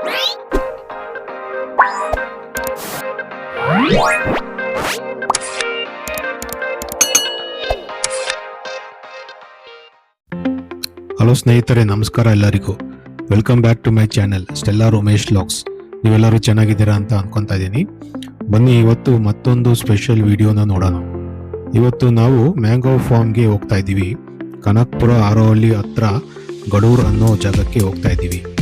Hello ಸ್ನೇಹಿತರೆ, ನಮಸ್ಕಾರ ಎಲ್ಲರಿಗೂ. Welcome back to my channel stellar Umesh logs ನೀವೆಲ್ಲರೂ ಚೆನ್ನಾಗಿದ್ದೀರಾ ಅಂತ ಅನ್ಕೊತಾ ಇದ್ದೀನಿ. ಬನ್ನಿ, ಇವತ್ತು ಮತ್ತೊಂದು ಸ್ಪೆಷಲ್ ವಿಡಿಯೋನ ನೋಡೋಣ. ಇವತ್ತು ನಾವು ಮ್ಯಾಂಗೋ ಫಾರ್ಮ್ಗೆ ಹೋಗ್ತಾ ಇದ್ದೀವಿ. ಕನಕ್ಪುರ ಆರೋಹಳ್ಳಿ ಹತ್ರ ಗಡೂರ್ ಅನ್ನೋ ಜಾಗಕ್ಕೆ ಹೋಗ್ತಾ ಇದ್ದೀವಿ.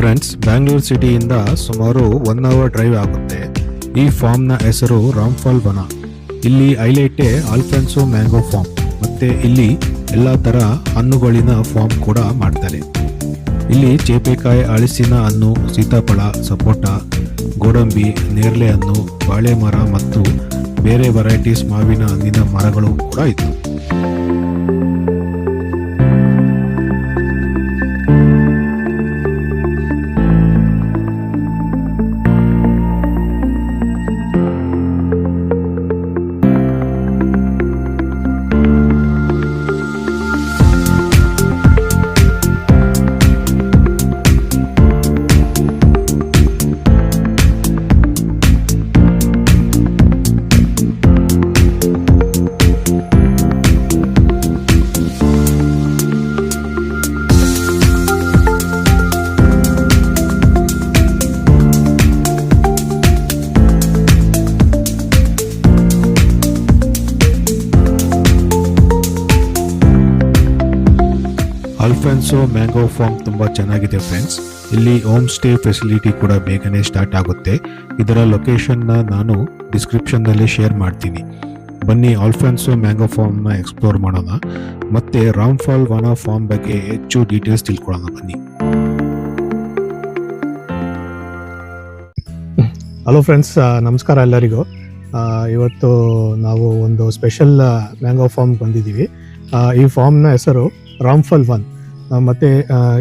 ಫ್ರೆಂಡ್ಸ್ ಬ್ಯಾಂಗ್ಳೂರು ಸಿಟಿಯಿಂದ ಸುಮಾರು ಒನ್ ಅವರ್ ಡ್ರೈವ್ ಆಗುತ್ತೆ. ಈ ಫಾರ್ಮ್ನ ಹೆಸರು ರಾಮ್ಫಾಲ್ ಬನ ಇಲ್ಲಿ ಹೈಲೈಟೆ ಆಲ್ಫೆನ್ಸೋ ಮ್ಯಾಂಗೋ ಫಾರ್ಮ್ ಮತ್ತೆ ಇಲ್ಲಿ ಎಲ್ಲ ಥರ ಹಣ್ಣುಗಳಿನ ಫಾರ್ಮ್ ಕೂಡ ಮಾಡ್ತಾರೆ. ಇಲ್ಲಿ ಚೇಪೆಕಾಯಿ ಅಳಿಸಿನ ಹಣ್ಣು, ಸೀತಾಫಲ, ಸಪೋಟ, ಗೋಡಂಬಿ, ನೇರಳೆ ಹಣ್ಣು ಬಾಳೆ ಮರ ಮತ್ತು ಬೇರೆ ವೆರೈಟೀಸ್ ಮಾವಿನ ಹಣ್ಣಿನ ಮರಗಳು ಕೂಡ ಇತ್ತು. ಫಾರ್ಮ್ ತುಂಬ ಚೆನ್ನಾಗಿದೆ ಫ್ರೆಂಡ್ಸ್. ಇಲ್ಲಿ ಹೋಮ್ ಸ್ಟೇ ಫೆಸಿಲಿಟಿ ಕೂಡ ಬೇಗನೆ ಸ್ಟಾರ್ಟ್ ಆಗುತ್ತೆ. ಇದರ ಲೊಕೇಶನ್ನ ನಾನು ಡಿಸ್ಕ್ರಿಪ್ಷನ್ನಲ್ಲಿ ಶೇರ್ ಮಾಡ್ತೀನಿ. ಬನ್ನಿ ಆಲ್ಫಾನ್ಸೋ ಮ್ಯಾಂಗೋ ಫಾರ್ಮ್ನ ಎಕ್ಸ್ಪ್ಲೋರ್ ಮಾಡೋಣ. ಮತ್ತೆ ರಾಮ್ಫಾಲ್ ವನ ಫಾರ್ಮ್ ಬಗ್ಗೆ ಹೆಚ್ಚು ಡೀಟೇಲ್ಸ್ ತಿಳ್ಕೊಳ್ಳೋಣ ಬನ್ನಿ. ಹಲೋ ಫ್ರೆಂಡ್ಸ್ ನಮಸ್ಕಾರ ಎಲ್ಲರಿಗೂ. ಇವತ್ತು ನಾವು ಒಂದು ಸ್ಪೆಷಲ್ ಮ್ಯಾಂಗೋ ಫಾರ್ಮ್ ಬಂದಿದ್ದೀವಿ. ಈ ಫಾರ್ಮ್ನ ಹೆಸರು ರಾಮ್ಫಲ್ ಒನ್ ಮತ್ತೆ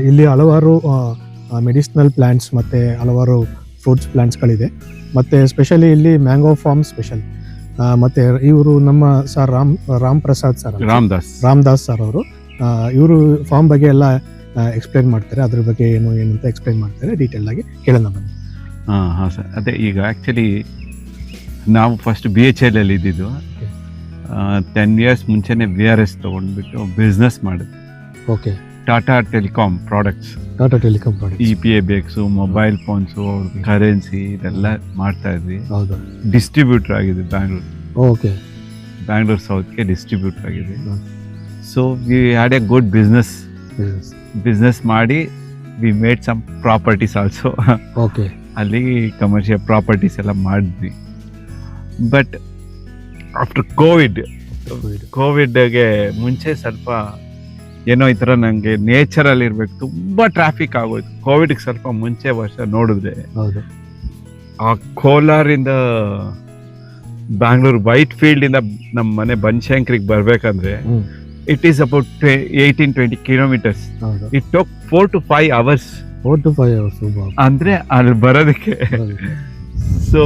ಇಲ್ಲಿ ಹಲವಾರು ಮೆಡಿಸಿನಲ್ ಪ್ಲ್ಯಾಂಟ್ಸ್ ಮತ್ತು ಹಲವಾರು ಫ್ರೂಟ್ಸ್ ಪ್ಲ್ಯಾಂಟ್ಸ್ಗಳಿದೆ ಮತ್ತು ಸ್ಪೆಷಲಿ ಇಲ್ಲಿ ಮ್ಯಾಂಗೋ ಫಾರ್ಮ್ ಸ್ಪೆಷಲ್ ಮತ್ತು ಇವರು ನಮ್ಮ sir Ram Ram Prasad sir Ramdas. Ramdas sir ಅವರು. ಇವರು ಫಾರ್ಮ್ ಬಗ್ಗೆ ಎಲ್ಲ ಎಕ್ಸ್ಪ್ಲೈನ್ ಮಾಡ್ತಾರೆ. ಅದ್ರ ಬಗ್ಗೆ ಏನು ಏನು ಅಂತ ಎಕ್ಸ್ಪ್ಲೈನ್ ಮಾಡ್ತಾರೆ ಡೀಟೇಲ್ ಆಗಿ ಕೇಳೋಣ ಬನ್ನಿ. ಹಾಂ ಹಾಂ ಸರ್ ಅದೇ ಈಗ ಆ್ಯಕ್ಚುಲಿ ನಾವು ಫಸ್ಟ್ ಬಿ ಎಚ್ ಎಲ್ ಅಲ್ಲಿ ಇದ್ದಿದ್ದು. ಟೆನ್ ಇಯರ್ಸ್ ಮುಂಚೆನೆ ವಿ ಆರ್ ಎಸ್ ತೊಗೊಂಡ್ಬಿಟ್ಟು ಬಿಸ್ನೆಸ್ ಮಾಡಿದ್ವಿ. Okay Tata telecom products Tata telecom product E P A B X mobile phones currency ಇದೆಲ್ಲ ಮಾಡ್ತಾ ಇದ್ವಿ. ಹೌದು? ಡಿಸ್ಟ್ರಿಬ್ಯೂಟರ್ ಆಗಿದೆ ಬ್ಯಾಂಗ್ಳೂರ್ ಓಕೆ ಬ್ಯಾಂಗ್ಳೂರ್ ಸೌತ್ಗೆ ಡಿಸ್ಟ್ರಿಬ್ಯೂಟರ್ ಆಗಿದೆ. So we had a good business business ಮಾಡಿ we made some properties also okay ಅಲ್ಲಿ commercial properties ಎಲ್ಲ ಮಾಡಿದ್ವಿ. ಬಟ್ ಆಫ್ಟರ್ ಕೋವಿಡ್ ಕೋವಿಡ್ಗೆ ಮುಂಚೆ ಸ್ವಲ್ಪ ಏನೋ ಈ ಥರ ನನಗೆ ನೇಚರಲ್ಲಿ ಇರ್ಬೇಕು. ತುಂಬ ಟ್ರಾಫಿಕ್ ಆಗೋಯ್ತು. ಕೋವಿಡ್ಗೆ ಸ್ವಲ್ಪ ಮುಂಚೆ ವರ್ಷ ನೋಡಿದ್ರೆ ಹೌದು. ಆ ಕೋಲಾರಿಂದ ಬ್ಯಾಂಗ್ಳೂರ್ ವೈಟ್ ಫೀಲ್ಡಿಂದ ನಮ್ಮ ಮನೆ ಬನಶಂಕರಿಗೆ ಬರಬೇಕಂದ್ರೆ it is about eighteen twenty kilometers it took four to five hours four to five hours ಅಂದರೆ ಅಲ್ಲಿ ಬರೋದಕ್ಕೆ. So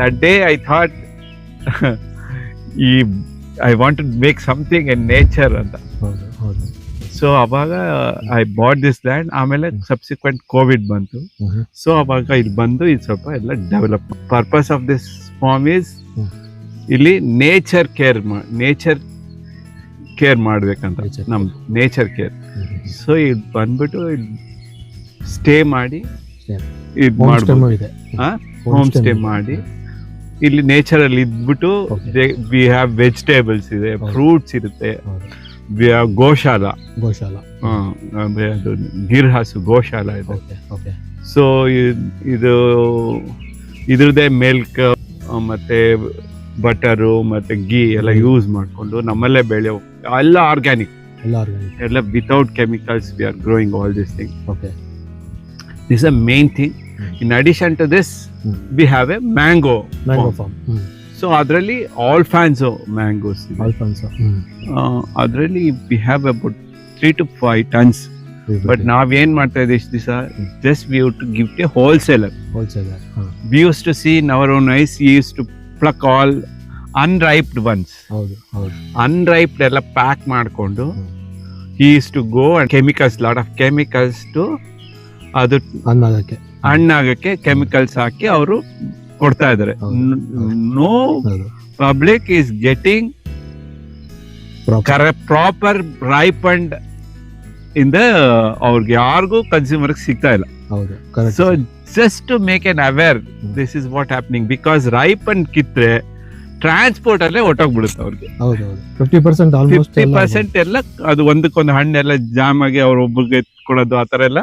that day I thought ಈ I want to make something in nature ಅಂತ. ಹೌದು ಸೊ ಅವಾಗ ಐ ಬಾಟ್ ದಿಸ್ ಲ್ಯಾಂಡ್ ಆಮೇಲೆ subsequent Covid ಬಂತು. So ಅವಾಗ ಇಲ್ಲಿ ಬಂದು ಇದು ಸ್ವಲ್ಪ ಎಲ್ಲ develop purpose of this farm is. ಇಲ್ಲಿ ನೇಚರ್ ಕೇರ್ ನೇಚರ್ ಕೇರ್ ಮಾಡ್ಬೇಕಂತ ನಮ್ದು ನೇಚರ್ ಕೇರ್. ಸೊ ಇದು ಬಂದ್ಬಿಟ್ಟು ಸ್ಟೇ ಮಾಡಿ. ಇದು ಮಾಡ್ಬೋದು? ಹೋಮ್ ಸ್ಟೇ ಮಾಡಿ ಇಲ್ಲಿ ನೇಚರಲ್ಲಿ ಇದ್ಬಿಟ್ಟು. ವಿ ಹ್ಯಾವ್ ವೆಜಿಟೇಬಲ್ಸ್ ಇದೆ ಫ್ರೂಟ್ಸ್ ಇರುತ್ತೆ ಹೌದು. ವಿ ಹ್ಯಾವ್ ಗೋಶಾಲ. ಗೋಶಾಲ. ಆ, ಅಂದ್ರೆ ಅದು ಗಿರ್ಹಾಸು ಗೋಶಾಲ ಇದೆ. Okay okay. ಸೊ ಇದು ಇದ್ರದ್ದೇ ಮಿಲ್ಕ್ ಮತ್ತೆ ಬಟರು ಮತ್ತೆ ಗೀ ಎಲ್ಲ. ಯೂಸ್ ಮಾಡಿಕೊಂಡು ನಮ್ಮಲ್ಲೇ ಬೆಳೆಯೋ ಎಲ್ಲ ಆರ್ಗ್ಯಾನಿಕ್ ಎಲ್ಲ ಎಲ್ಲ without chemicals we are growing all this thing okay. This uh main thing. In addition to this hmm. We have a mango mango farm hmm. So ಅದರಲ್ಲಿ alphonso mangoes all hmm. ಅದರಲ್ಲಿ we have about three to five tons but ನಾವೇನ್ ಮಾಡ್ತಾ ಇದ್ದೀವಿ ಇಷ್ಟು ದಿವಸ just we to gift a wholesaler wholesaler we use used to see our own eyes use to pluck all unriped once ಹೌದು ಹೌದು. ಅನ್ರೈಪ್ಡ್ ಎಲ್ಲ pack ಮಾಡಿಕೊಂಡು. Is to go and chemicals lot of chemicals to ಅದು ಹಣ್ಣಾಗಕ್ಕೆ ಹಣ್ಣಾಗಕ್ಕೆ chemicals ಹಾಕಿ ಅವರು ಕೊಡ್ತಾ ಇದಾರೆ no public is getting. Proper ripe and ಇಂದ ಅವ್ರಿಗೆ ಯಾರಿಗೂ ಕನ್ಸ್ಯೂಮರ್ ಸಿಗ್ತಾ ಇಲ್ಲ. So just to make an aware this is what happening because ripe and Kitre transport ಅಲ್ಲೇ ಹೊಟ್ಟೋಗ್ಬಿಡುತ್ತೆ ಅವ್ರಿಗೆ. ಫಿಫ್ಟಿ ಪರ್ಸೆಂಟ್ ಫಿಫ್ಟಿ ಪರ್ಸೆಂಟ್ ಎಲ್ಲ ಅದು ಒಂದಕ್ಕೊಂದು ಹಣ್ಣೆಲ್ಲ ಜಾಮ್ ಆಗಿ ಅವ್ರ ಒಬ್ಬರಿಗೆ ಕೊಡೋದು ಆ ಥರ ಎಲ್ಲ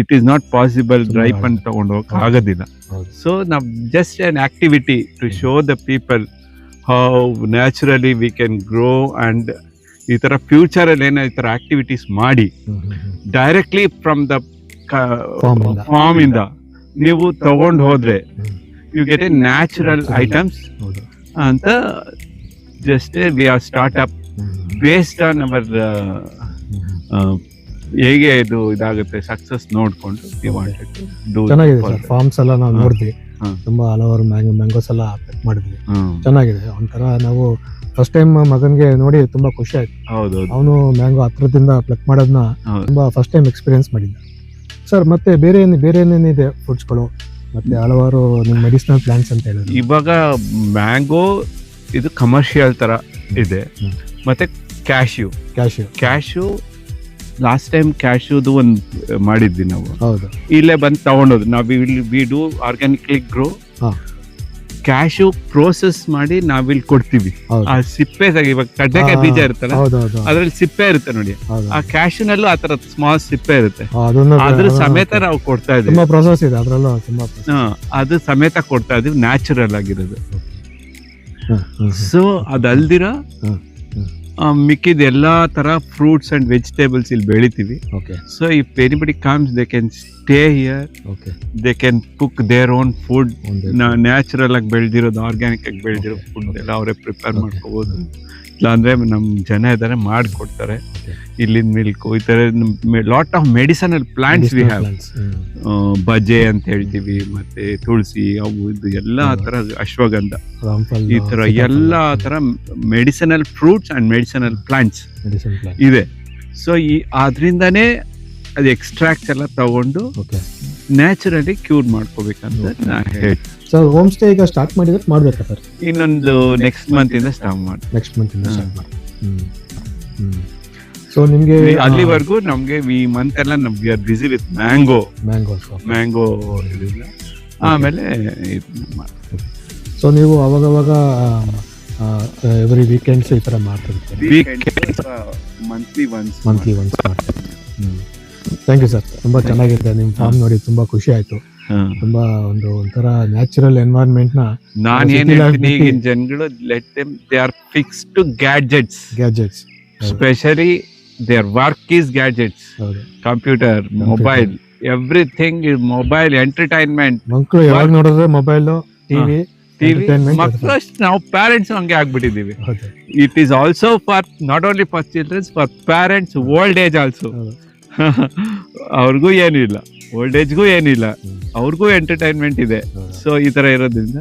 ಇಟ್ ಈಸ್ ನಾಟ್ ಪಾಸಿಬಲ್ ತುಂಬಾ ರೈಪ್ ಅಂತ ತಗೊಂಡು ಹೋಗಕ್ ಆಗೋದಿಲ್ಲ. ಸೊ ನಾವು just an activity to show the people how naturally we can grow and ಈ ಥರ ಫ್ಯೂಚರಲ್ಲಿ ಏನೋ ಈ ಥರ ಆಕ್ಟಿವಿಟೀಸ್ ಮಾಡಿ. ಡೈರೆಕ್ಟ್ಲಿ ಫ್ರಮ್ ದ Farm ಇಂದ. ಫಾರ್ಮ್ ಇಂದ. ನೀವು ತಗೊಂಡು ಹೋದರೆ you get a natural Natural. Items ಅಂತ just we are start up based on our. ಹೇಗೆ ಇದು ಇದಾಗುತ್ತೆ ಸಕ್ಸಸ್ ನೋಡ್ಕೊಂಡು we wanted to do ಚೆನ್ನಾಗಿದೆ for ಸರ್ that. ಫಾರ್ಮ್ಸ್ ಎಲ್ಲ ನಾವು ಹಾ. ನೋಡಿದ್ವಿ ಹಾ. ತುಂಬಾ ಹಲವಾರು ಮ್ಯಾಂಗ್ ಮ್ಯಾಂಗೋಸ್ ಎಲ್ಲ ಪಿಕ್ ಮಾಡಿದ್ವಿ ಹ್ಮ್. ಚೆನ್ನಾಗಿದೆ ಒಂಥರ ನಾವು ಫಸ್ಟ್ ಟೈಮ್ ಮಗನ್ಗೆ ನೋಡಿ ತುಂಬಾ ಖುಷಿ ಆಯ್ತು ಹೌದು ಅವನು ಮ್ಯಾಂಗೋ ಹತ್ರದಿಂದ ಪ್ಲಕ್ ಮಾಡೋದನ್ನ ಹೌದು. ತುಂಬಾ ಫಸ್ಟ್ ಟೈಮ್ ಎಕ್ಸ್ಪೀರಿಯನ್ಸ್ ಮಾಡಿದ್ದ ಸರ್ ಮತ್ತೆ ಬೇರೆ ಏನು ಬೇರೆ ಏನೇನಿದೆ ಫುಡ್ಸ್ಗಳು ಮತ್ತೆ ಹಲವಾರು ನಿಮ್ಮ ಮೆಡಿಸಿನಲ್ ಪ್ಲಾಂಟ್ಸ್ ಅಂತ ಹೇಳಿದ್ರು ಇವಾಗ ಮ್ಯಾಂಗೋ ಇದು ಕಮರ್ಷಿಯಲ್ ತರ ಇದೆ ಹ್ಮ್. ಮತ್ತೆ cashew cashew cashew last time ಕ್ಯಾಶ್ಯೂದು ಒಂದು ಮಾಡಿದ್ವಿ ನಾವು. ಹೌದು. ಇಲ್ಲೇ ಬಂದು ತಗೊಂಡೋದು ನಾವು ಇಲ್ಲಿ ವಿ ಡೂ ಆರ್ಗ್ಯಾನಿಕ್ಲಿ ಗ್ರೋ ಹಾ. ಕ್ಯಾಶ್ಯೂ ಪ್ರೋಸೆಸ್ ಮಾಡಿ ನಾವಿಲ್ಲಿ ಕೊಡ್ತೀವಿ. ಹೌದು. ಆ ಸಿಪ್ಪೆ ತೆಗಿ- ಇವಾಗ ಕಡ್ಲೆಕಾಯಿ ಬೀಜ ಇರುತ್ತಲ್ಲ ಹೌದು ಹೌದು ಅದ್ರಲ್ಲಿ ಸಿಪ್ಪೆ ಇರುತ್ತೆ ನೋಡಿ. ಹೌದು. ಆ ಕ್ಯಾಶ್ಯೂನಲ್ಲೂ ಆ ತರ ಸ್ಮಾಲ್ ಸಿಪ್ಪೆ ಇರುತ್ತೆ. ಹಾ, ಅದನ್ನು ಅದ್ರ ಸಮೇತ ನಾವು ಕೊಡ್ತಾ ಇದೀವಿ. ತುಂಬಾ ಪ್ರೊಸೆಸ್ ಇದೆ ಅದರಲ್ಲೂ ತುಂಬಾ process. ಹಾ, ಅದು ಸಮೇತ ಕೊಡ್ತಾ ಇದೀವಿ ನ್ಯಾಚುರಲ್ ಆಗಿರೋದು. ಸೊ ಅದಲ್ದಿರ. ಮಿಕ್ಕಿದ ಎಲ್ಲ ಥರ ಫ್ರೂಟ್ಸ್ ಆ್ಯಂಡ್ ವೆಜಿಟೇಬಲ್ಸ್ ಇಲ್ಲಿ ಬೆಳಿತೀವಿ. Okay so if anybody comes they can stay here okay they can cook their own food natural ಆಗಿ ಬೆಳೆದಿರೋದು ಆರ್ಗ್ಯಾನಿಕ್ ಆಗಿ ಬೆಳೆದಿರೋ ಫುಡ್. ಎಲ್ಲ ಅವರೇ ಪ್ರಿಪೇರ್ Okay. ಮಾಡ್ಕೋಬಹುದು ನಮ್ಮ ನಮ್ ಜನ ಇದ್ದಾರೆ ಮಾಡಿಕೊಡ್ತಾರೆ. ಇಲ್ಲಿನ ಇಲ್ಲಿಂದ ಮಿಲ್ಕ್ ಈ ಥರ lot of medicinal plants we have. ಬಜೆ ಅಂತ ಹೇಳ್ತೀವಿ ಮತ್ತೆ ತುಳಸಿ ಅವು ಇದು ಎಲ್ಲ ಥರ ಅಶ್ವಗಂಧ. ಈ ಥರ ಎಲ್ಲ ಥರ medicinal fruits and medicinal plants ಇದೆ. ಸೊ ಈ ಅದರಿಂದನೇ ಅದು ಎಕ್ಸ್ಟ್ರಾಕ್ಟ್ಸ್ ಎಲ್ಲ ತಗೊಂಡು ನ್ಯಾಚುರಲಿ ಕ್ಯೂರ್ ಮಾಡ್ಕೋಬೇಕಂತ ನಾನು ನಾ ಸರ್ ಹೋಮ್ ಸ್ಟೇ ಈಗ ಸ್ಟಾರ್ಟ್ ಮಾಡಿದ್ರೆ ಮಾಡ್ಬೇಕಾ ಸರ್. ಇನ್ನೊಂದು ನೆಕ್ಸ್ಟ್ ಮಂತ್ ಇಂದ ಸ್ಟಾರ್ಟ್ ಮಾಡಿ. ನೆಕ್ಸ್ಟ್ ಮಂತ್ ಇಂದ ಸ್ಟಾರ್ಟ್ ಮಾಡಿ. ಹ್ಮ್. ಸೊ ನಿಮಗೆ ಅಲ್ಲಿವರೆಗೂ ನಮಗೆ ಈ ಮಂತ್ ಎಲ್ಲ ನಮ್ಗೆ are busy with mango mango mango ಆಮೇಲೆ ಸೊ ನೀವು ಅವಾಗವಾಗ ಎವ್ರಿ ವೀಕೆಂಡ್ಸ್ ಈ ತರ ಮಾಡ್ತಿರ್ತೀವಿ ಮಂತ್ಲಿ ಒನ್ಸ್ ಮಂತ್ಲಿ ಒನ್ಸ್ ಮಾಡ್ತೀವಿ ಥ್ಯಾಂಕ್ ಯು ಸರ್ ತುಂಬಾ ಚೆನ್ನಾಗಿದೆ. ನಿಮ್ಮ ಫಾರ್ಮ್ ನೋಡಿ ತುಂಬಾ ಖುಷಿ ಆಯ್ತು. ತುಂಬಾ ಒಂದು ಒಂಥರ ನ್ಯಾಚುರಲ್ ಎನ್ವೈರನ್ಮೆಂಟ್ನ ನಾನ್ ಏನ್ ಹೇಳ್ತೀನಿ ಈಗಿನ ಜನಗಳು let them they are fix to gadgets gadgets specially their work is gadgets ಹೌದು. Computer mobile everything is mobile entertainment ಮಕ್ಕಳು ಯಾವಾಗ ನೋಡಿದ್ರೆ ಮೊಬೈಲ್ ಟಿವಿ ಟಿವಿ ಮಕ್ಕಳು ಅಷ್ಟು ನಾವು ಪ್ಯಾರೆಂಟ್ಸ್ ಹಂಗೆ ಆಗ್ಬಿಟ್ಟಿದ್ದೀವಿ. It is also for not only for childrens for parents old age also ಅವ್ರಿಗೂ ಏನಿಲ್ಲ ಓಲ್ಡ್ ಏಜ್ಗೂ ಏನಿಲ್ಲ. ಅವ್ರಿಗೂ ಎಂಟರ್ಟೈನ್ಮೆಂಟ್ ಇದೆ. ಸೊ ಈ ಥರ ಇರೋದ್ರಿಂದ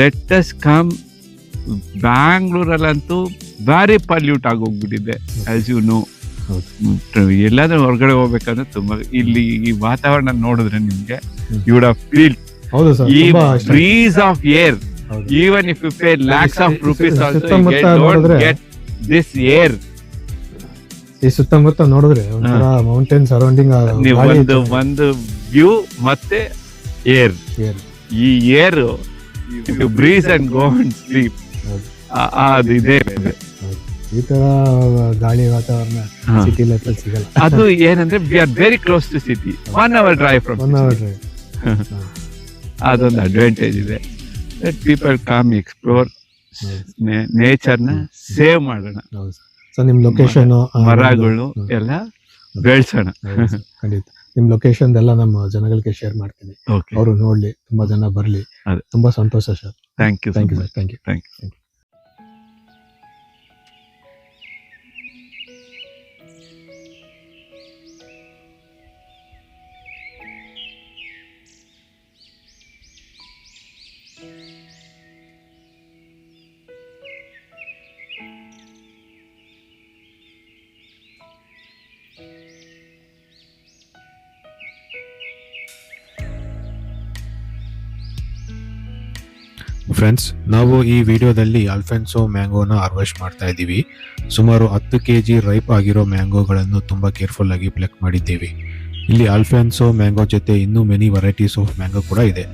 ಲೆಟ್ ಅಸ್ ಕಮ್ ಬ್ಯಾಂಗ್ಳೂರಲ್ಲಂತೂ ಭಾರಿ ಪಲ್ಯೂಟ್ ಆಗೋಗ್ಬಿಟ್ಟಿದೆ ಆಸ್ ಯು ನೋ. ಎಲ್ಲಾದ್ರೂ ಹೊರಗಡೆ ಹೋಗ್ಬೇಕಂದ್ರೆ ತುಂಬಾ ಇಲ್ಲಿ ಈ ವಾತಾವರಣ ನೋಡಿದ್ರೆ ನಿಮ್ಗೆ. ಯು ವುಡ್ ಫೀಲ್ ಈ. Breeze of air. Even if you pay lakhs of rupees also get this air ಈ ಸುತ್ತಮುತ್ತ ನೋಡಿದ್ರೆ ಒಂಥರ ಮೌಂಟೇನ್ ಸರೌಂಡಿಂಗ್ ಒಂದು ಒಂದು ವ್ಯೂ ಮತ್ತೆ ಏರ್ ಈ air breeze and go and sleep. ಅದು ಇದೆ. ಈ ತರ ಗಾಳಿ ವಾತಾವರಣ ಸಿಟಿ ಲೈಫ್ ಅಲ್ಲಿ ಸಿಗಲ್ಲ. ಅದು ಏನಂದ್ರೆ we are very close to city one hour drive from one hour drive ಅದೊಂದು ಅಡ್ವಾಂಟೇಜ್ ಇದೆ. ಪೀಪಲ್ ಕಮ್ ಎಕ್ಸ್ಪ್ಲೋರ್ ನೇಚರ್ನ ಸೇವ್ ಮಾಡೋಣ. ಸೊ ನಿಮ್ ಲೊಕೇಶನ್ ಮರಗಳು ಎಲ್ಲ ಬೆಳ್ಸೋಣ. ಖಂಡಿತ. ನಿಮ್ ಲೊಕೇಶನ್ ಎಲ್ಲ ನಮ್ಮ ಜನಗಳಿಗೆ ಶೇರ್ ಮಾಡ್ತೀನಿ. ಅವರು ನೋಡ್ಲಿ ತುಂಬಾ ಜನ ಬರ್ಲಿ. ತುಂಬಾ ಸಂತೋಷ sir thank you thank you sir thank you thank you friends ನಾವು ಈ ವಿಡಿಯೋದಲ್ಲಿ ಅಲ್ಫೆನ್ಸೋ ಮ್ಯಾಂಗೋನ ಹಾರ್ವೆಸ್ಟ್ ಮಾಡ್ತಾ ಇದ್ದೀವಿ. ಸುಮಾರು ಹತ್ತು ಕೆ ಜಿ ರೈಪ್ ಆಗಿರೋ ಮ್ಯಾಂಗೋಗಳನ್ನು ತುಂಬ ಕೇರ್ಫುಲ್ ಆಗಿ ಪ್ಲೆಕ್ ಮಾಡಿದ್ದೀವಿ. ಇಲ್ಲಿ ಅಲ್ಫೆನ್ಸೋ ಮ್ಯಾಂಗೋ ಜೊತೆ ಇನ್ನೂ ಮೆನಿ ವೆರೈಟೀಸ್ ಆಫ್ ಮ್ಯಾಂಗೋ ಕೂಡ ಇದೆ.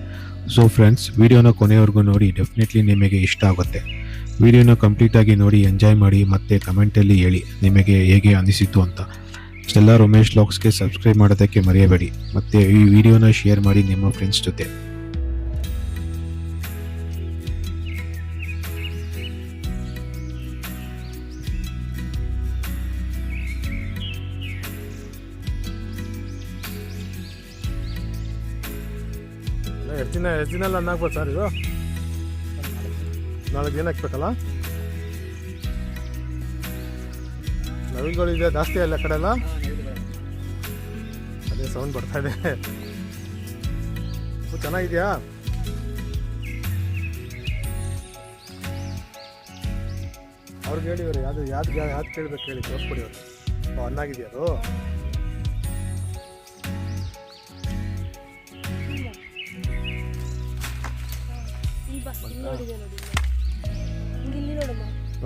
ಸೊ ಫ್ರೆಂಡ್ಸ್ ವಿಡಿಯೋನ ಕೊನೆಯವರೆಗೂ ನೋಡಿ ಡೆಫಿನೆಟ್ಲಿ ನಿಮಗೆ ಇಷ್ಟ ಆಗುತ್ತೆ. ವಿಡಿಯೋನ ಕಂಪ್ಲೀಟಾಗಿ ನೋಡಿ ಎಂಜಾಯ್ ಮಾಡಿ, ಮತ್ತೆ ಕಮೆಂಟಲ್ಲಿ ಹೇಳಿ, ನಿಮಗೆ ಹೇಗೆ ಅನಿಸಿತು ಅಂತ. ಇಷ್ಟೆಲ್ಲ ರಮೇಶ್ ಲಾಕ್ಸ್ಗೆ ಸಬ್ಸ್ಕ್ರೈಬ್ ಮಾಡೋದಕ್ಕೆ ಮರೆಯಬೇಡಿ. ಮತ್ತು ಈ ವಿಡಿಯೋನ ಶೇರ್ ಮಾಡಿ ನಿಮ್ಮ ಫ್ರೆಂಡ್ಸ್ ಜೊತೆ. ದಿನ ಎಷ್ಟು ದಿನ ಎಲ್ಲ ಹಾಕ್ಬೋದು ಸರ್ ಇದು? ನಾಲ್ಕು ದಿನ ಹಾಕ್ಬೇಕಲ್ಲ? ನವಿಲುಗಳು ಇದೆ ಜಾಸ್ತಿ ಅಲ್ಲ ಕಡೆ ಎಲ್ಲ ಅದೇ ಸೌಂಡ್ ಬರ್ತಾ ಇದೆ. ಚೆನ್ನಾಗಿದೆಯಾ? ಅವ್ರಿಗೆ ಹೇಳಿ ಇವ್ರು ಯಾವ್ದು ಯಾವ್ದು ಯಾವ್ದು ಕೇಳ್ಬೇಕು ಹೇಳಿ, ತೋರಿಸ್ಕೊಡಿ ಅವ್ರು. ಅನ್ನಾಗಿದೆಯಾ ಅದು?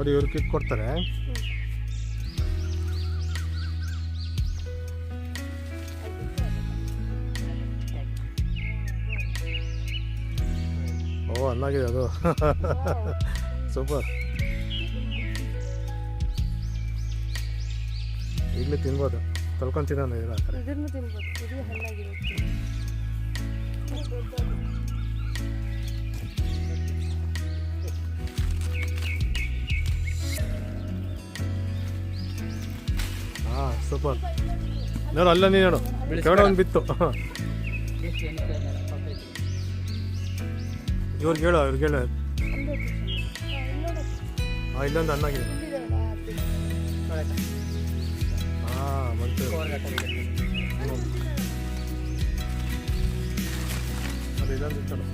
ನೋಡಿ ಇವ್ರು ಕಿಟ್ ಕೊಡ್ತಾರೆ. ಓ, ಅನ್ನಾಗಿದೆ ಅದು. ಸೂಪರ್ ಈಗಲೇ ತಿನ್ಬೋದು. ಕಲ್ಕೊಂಡು ತಿನ್ನೋಣ ಇರೋ ಆ ಕಡೆ ಹಾಂ ಸೂಪರ್. ನೋಡು ಅಲ್ಲ ನೀ ನೋಡು. ಕೆಳಗಡೆ ಒಂದು ಬಿತ್ತು. ಇವ್ರಿಗೆ ಹೇಳು ಇವ್ರಿಗೆ ಹೇಳು. ಹಾಂ ಇಲ್ಲೊಂದು ಅನ್ನಾಗಿದೆ ಹಾಂ ಬಂತು. ಅದು ಇಲ್ಲೊಂದು ಇತ್ತಲ್ಲ.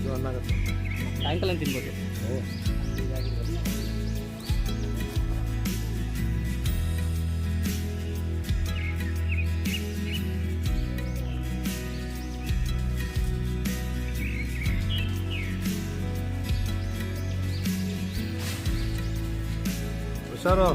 ಇದು ಸಾಯಂಕಾಲ ತಿನ್ಬೋದು. ಇದು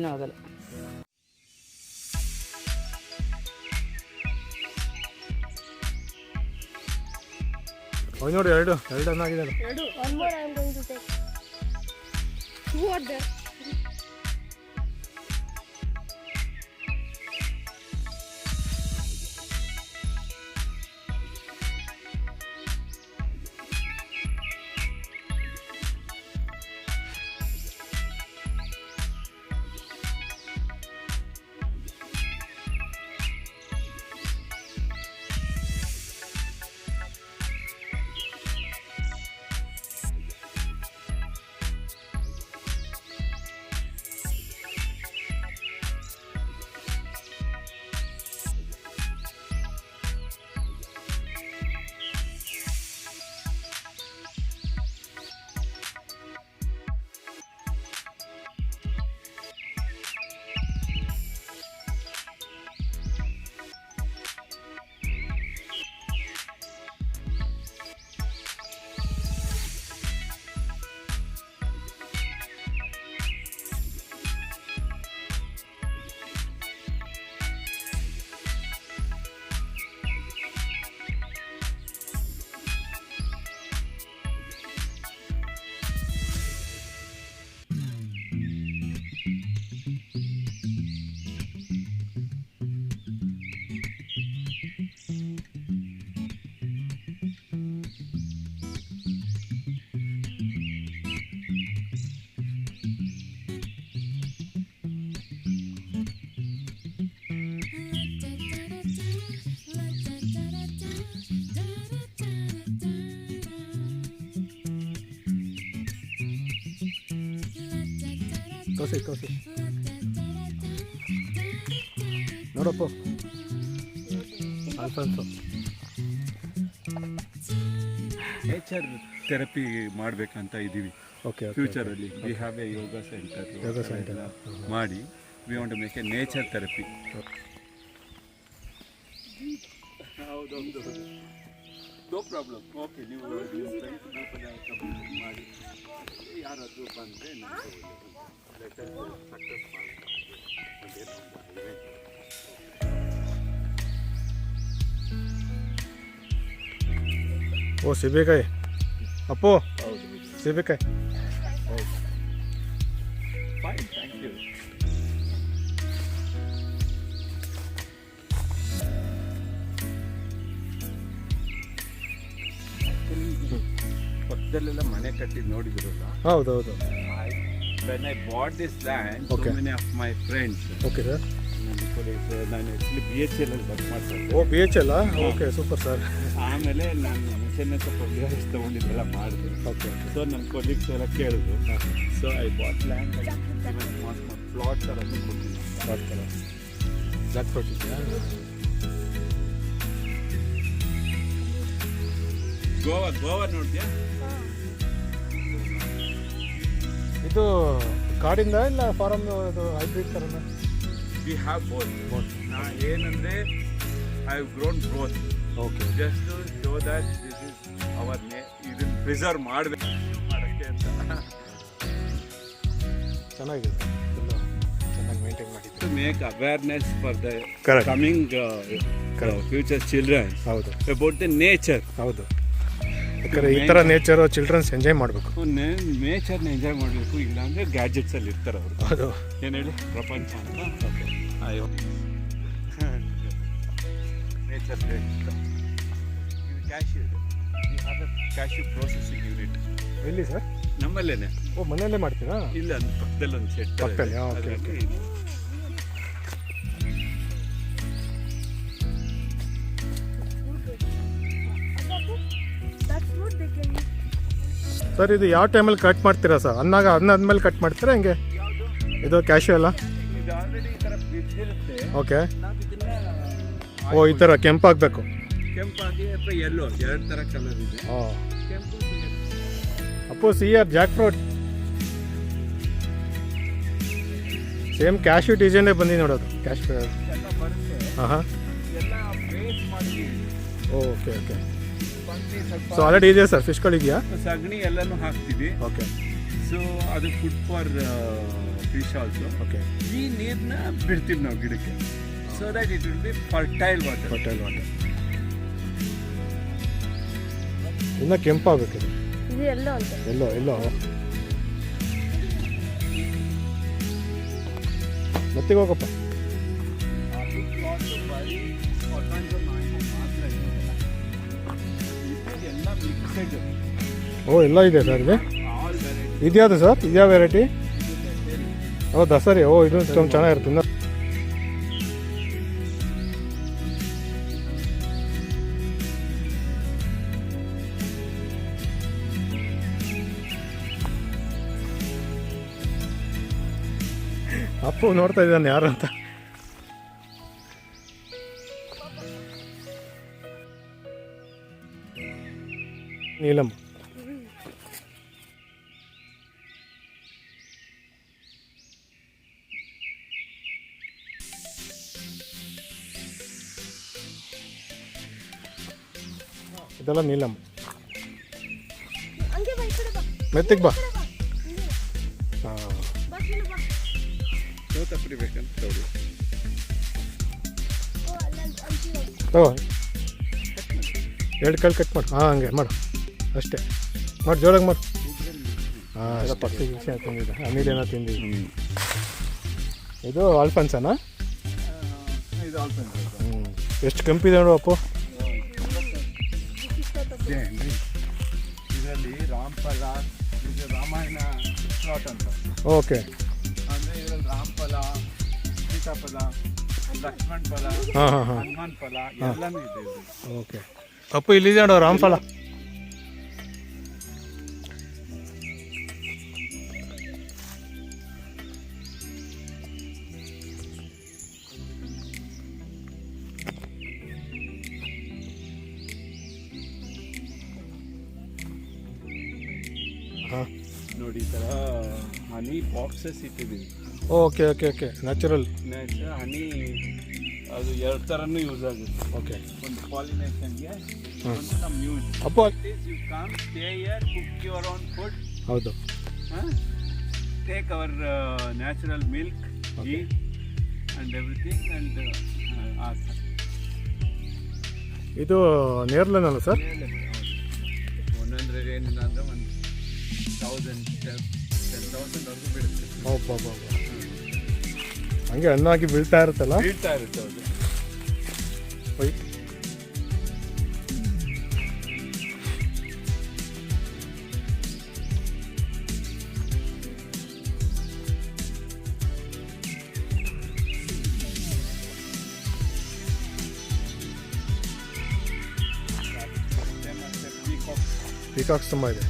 ಅದು ಏನೂ ಆಗಲ್ಲ ಅವು ನೋಡಿ ಎರಡು ಎರಡು ಅನ್ನಾಗಿದೆ ತೋರಿಸಿ ತೋರಿಸಿ ನೋಡಪ್ಪ ಅಲ್ಫಾನ್ಸೋ ನೇಚರ್ ಥೆರಪಿ ಮಾಡಬೇಕಂತ ಇದ್ದೀವಿ. Okay ಫ್ಯೂಚರಲ್ಲಿ we have a yoga center yoga center ಮಾಡಿ we want make a nature therapy ಓ ಸಿಬೇಕಾಯಿ. ಅಪ್ಪು ಸಿಬೇಕಾಯಿ. ಫೈನ್ ಥ್ಯಾಂಕ್ ಯು ಪಕ್ಕದಲ್ಲೆಲ್ಲ ಮನೆ ಕಟ್ಟಿದ್ದು ನೋಡಿದಿರಲ್ಲ? ಹೌದು ಹೌದು. When I bought this land Okay. So many of my friends okay sir colleagues ನಾನು ಆ್ಯಕ್ಚುಲಿ ಬಿ ಎಚ್ ಎಲ್ ಅಲ್ಲಿ ವರ್ಕ್ ಓ ಬಿ ಎಚ್ ಅಲ್ಲ ಓಕೆ ಸೂಪರ್ ಸರ್ ಆಮೇಲೆ ನಾನು ಮಿಷನ್ ಸ್ವಲ್ಪ ರಿಯಲ್ಸ್ ತೊಗೊಂಡಿದ್ದೆಲ್ಲ ಮಾಡಿದೆ. ಓಕೆ ಸೊ ನನ್ನ ಕೊಲೀಗ್ಸ್ ಎಲ್ಲ ಕೇಳಿದ್ರು. So I bought land plot ಥರ ಕೊಟ್ಟಿದ್ದೀನಿ ಪ್ಲಾಟ್ ಥರ ಫ್ರೂಟ್ ಇದೆಯಾ ಗೋವಾ ಗೋವಾ ನೋಡಿದ್ಯಾ ಇದು ಕಾಡಿಂದ ಇಲ್ಲ ಫಾರಮ್ ಇದು ಹೈಬ್ರಿಡ್ ಥರನ ವಿ ಹ್ಯಾವ್ ಬೋತ್ ನಾ ಏನಂದ್ರೆ I have grown both okay just to show that this is our ನೇ ಇದನ್ನ ಪ್ರಿಸರ್ವ್ ಮಾಡಬೇಕು. ಮಾಡೋಕ್ಕೆ ಅಂತ ಚೆನ್ನಾಗಿದೆ ಚೆನ್ನಾಗಿ maintain for the Correct. coming uh, uh, future children ಹೌದು. about the ನೇಚರ್ ಹೌದು. ಯಾಕಂದರೆ ಈ ಥರ ನೇಚರು ಚಿಲ್ಡ್ರನ್ಸ್ ಎಂಜಾಯ್ ಮಾಡಬೇಕು. ನೇಚರ್ನ ಎಂಜಾಯ್ ಮಾಡಬೇಕು ಇಲ್ಲಾಂದ್ರೆ ಗ್ಯಾಜೆಟ್ಸ್ ಅಲ್ಲಿ ಇರ್ತಾರೆ ಅವರು. ಅದು ಏನು ಹೇಳಿ? ಪ್ರಪಂಚ ಅಂತ? ಅಯ್ಯೋ. ನೇಚರ್ ಇದು ಕ್ಯಾಶ್ಯೂ ಇದು. ಕ್ಯಾಶ್ಯೂ ಪ್ರೊಸೆಸಿಂಗ್ ಯೂನಿಟ್ ಎಲ್ಲಿ ಸರ್? ನಮ್ಮಲ್ಲೇನೆ. ಓ ಮನೆಯಲ್ಲೇ ಮಾಡ್ತೀರಾ? ಇಲ್ಲ ಪಕ್ಕದಲ್ಲಿ ಒಂದು ಸೆಟ್ ಪಕ್ಕದಲ್ಲಿ, ಓಕೆ okay, ಸರ್ ಇದು ಯಾವ ಟೈಮಲ್ಲಿ ಕಟ್ ಮಾಡ್ತೀರಾ ಸರ್? ಅನ್ನಾಗ ಅನ್ನ ಆದ್ಮೇಲೆ ಕಟ್ ಮಾಡ್ತೀರಾ ಹೆಂಗೆ? ಇದು ಕ್ಯಾಶು ಎಲ್ಲ ಬಿದ್ದಿರುತ್ತೆ ಓಕೆ ಓ ಈ ಥರ ಕೆಂಪಾಗಬೇಕು ಕೆಂಪಾಗಿ ಅಥವಾ ಎಲ್ಲೋ ಎರಡು ಥರ ಕಲರ್ ಇದೆ ಹಾಂ ಅಪ್ಪೋಸ್ ಅಪ್ಪು ಸಿ ಆರ್ ಜಾಕ್ ಫ್ರೂಟ್ ಸೇಮ್ ಕ್ಯಾಶು ಡಿಸೈನೇ ಬಂದಿ ನೋಡೋದು ಕ್ಯಾಶ್ ಹಾಂ ಹಾಂ ಓಕೆ ಓಕೆ ಸೊ ಆಲ್ರೆಡಿ ಇದೆಯಾ ಸರ್ ಫಿಶ್ಗಳಿದೆಯಾ ಸಗಣಿ ಎಲ್ಲನೂ ಹಾಕ್ತೀವಿ ಓಕೆ ಸೊ ಅದು food for fish also okay ಈ ನೀರನ್ನ ಬಿಡ್ತೀವಿ ನಾವು ಗಿಡಕ್ಕೆ. So that it will be fertile water fertile water ಇನ್ನ ಕೆಂಪಾಗಬೇಕು ಇದು. ಎಲ್ಲೋ ಅಂತ. ಎಲ್ಲೋ ಎಲ್ಲೋ. ಮತ್ತೆ ಹೋಗಪ್ಪ. ಓ, ಎಲ್ಲ ಇದೆ ಸರ್ ಇದೆ? ಇದ್ಯಾವುದು ಸರ್? ಇದ್ಯಾವ ವೆರೈಟಿ ಹೌದಾ ಸರಿ ಓ, ಇದು ತುಂಬ ಚೆನ್ನಾಗಿರುತ್ತೆ. ಅಪ್ಪು ನೋಡ್ತಾ ಇದ್ದಾನೆ ಯಾರು ಅಂತ. ಓ ನೀಲಮ್ಮ ಮೆತ್ತಿಗೆ ಬಾ. ತಗೋ. ಎರಡು ಕಾಲು ಕಟ್ ಮಾಡು. ಹಾಂ ಹಂಗೆ ಮಾಡು. ಅಷ್ಟೇ. ಮಾಡಿ ಜೋರಾಗಿ ಮಾಡು. ಹಾಂ ಎಲ್ಲ ಪಕ್ಷಿ ಗಿಕ್ಷಿ ತಿಂದಿದ್ದೆ. ಅಮೀಲೇನೋ ತಿಂದಿದ್ದೆ. ಇದು ಆಲ್ಫನ್ಸನಾ ಹ್ಞೂ ಎಷ್ಟು ಕೆಂಪಿದೆ ನೋಡು ಅಪ್ಪು. ಇದರಲ್ಲಿ ರಾಮಫಲ ಇದು ರಾಮಾಯಣ ಸ್ಲಾಟ್ ಅಂತ. ಓಕೆ. ಅಂದರೆ ಇದರಲ್ಲಿ ರಾಮಫಲ ಸೀತಾಫಲ ಲಕ್ಷ್ಮಣ್ ಫಲ ಹನುಮಾನ್ ಫಲ ಎಲ್ಲಾನು ಇದೆ ಓಕೆ. ಅಪ್ಪು ಇಲ್ಲಿದೆ ನೋಡು ರಾಮ್ಫಲ ನೋಡಿ ಈ ಥರ ಹನಿ ಬಾಕ್ಸಸ್ ಇಟ್ಟಿದ್ದೀವಿ okay okay okay natural natural honey ಅದು ಎರಡು ಥರನೂ ಯೂಸ್ ಆಗುತ್ತೆ. ಓಕೆ ಒಂದು ಪಾಲಿನೇಷನ್ಗೆ. ಒಂದು ನಮ್ಮ ಯೂಸ್ ಅಪ್ಪ. You come stay here cook your own food ಹೌದು. Take our natural milk. And and. ಇದು ನೇರ್ಲೆನ್ ಅಲ್ಲ ಸರ್ ಹಂಡ್ರೆಡ್ ಏನಿಲ್ಲ ಅಂದ್ರೆ ಒಂದು ತೌಸಂಡ್ ಟೆನ್ ತೌಸಂಡ್ವರೆಗೂ ಬೀಳುತ್ತೆ ಒಬ್ಬ ಹಂಗೆ ಹಣ್ಣಾಗಿ ಬೀಳ್ತಾ ಇರುತ್ತಲ್ಲ? ಬೀಳ್ತಾ ಇರುತ್ತೆ ಅದು. ಒಯ್. ಪಿಕಾಕ್ಸ್ ತುಂಬ ಇದೆ.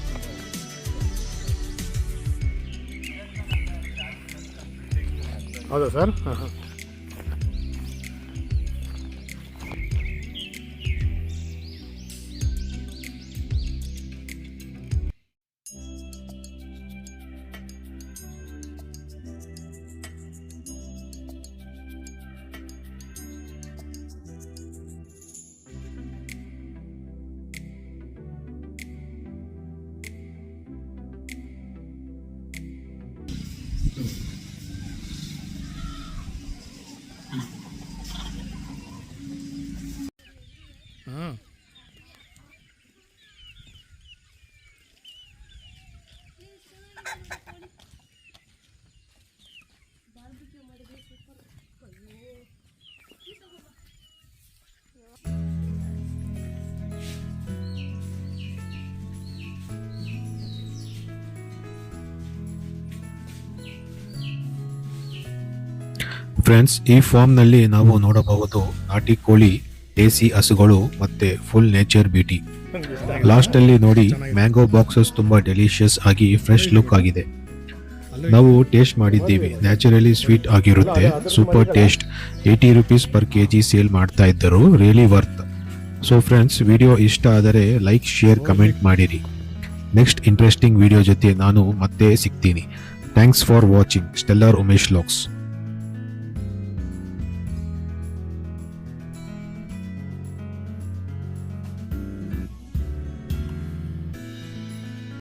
ಹೌದಾ ಸರ್? ಹಾಂ ಹಾಂ. ಫ್ರೆಂಡ್ಸ್ ಈ ಫಾರ್ಮ್ನಲ್ಲಿ ನಾವು ನೋಡಬಹುದು ನಾಟಿ ಕೋಳಿ, ದೇಸಿ ಹಸುಗಳು ಮತ್ತೆ ಫುಲ್ ನೇಚರ್ ಬ್ಯೂಟಿ ಲಾಸ್ಟ್ ಅಲ್ಲಿ ನೋಡಿ ಮ್ಯಾಂಗೋ ಬಾಕ್ಸಸ್ ತುಂಬಾ ಡೆಲಿಷಿಯಸ್ ಆಗಿ ಫ್ರೆಶ್ ಲುಕ್ ಆಗಿದೆ. ನಾವು ಟೇಸ್ಟ್ ಮಾಡಿದ್ದೀವಿ. ನ್ಯಾಚುರಲಿ ಸ್ವೀಟ್ ಆಗಿರುತ್ತೆ. Super taste eighty rupees per K G sale ಮಾಡ್ತಾ ಇದ್ದರು. Really worth so friends video ಇಷ್ಟ ಆದರೆ ಲೈಕ್ ಶೇರ್ ಕಮೆಂಟ್ ಮಾಡಿರಿ. ನೆಕ್ಸ್ಟ್ ಇಂಟ್ರೆಸ್ಟಿಂಗ್ ವಿಡಿಯೋ ಜೊತೆ ನಾನು ಮತ್ತೆ ಸಿಗ್ತೀನಿ. Thanks for watching stellar Umesh LOX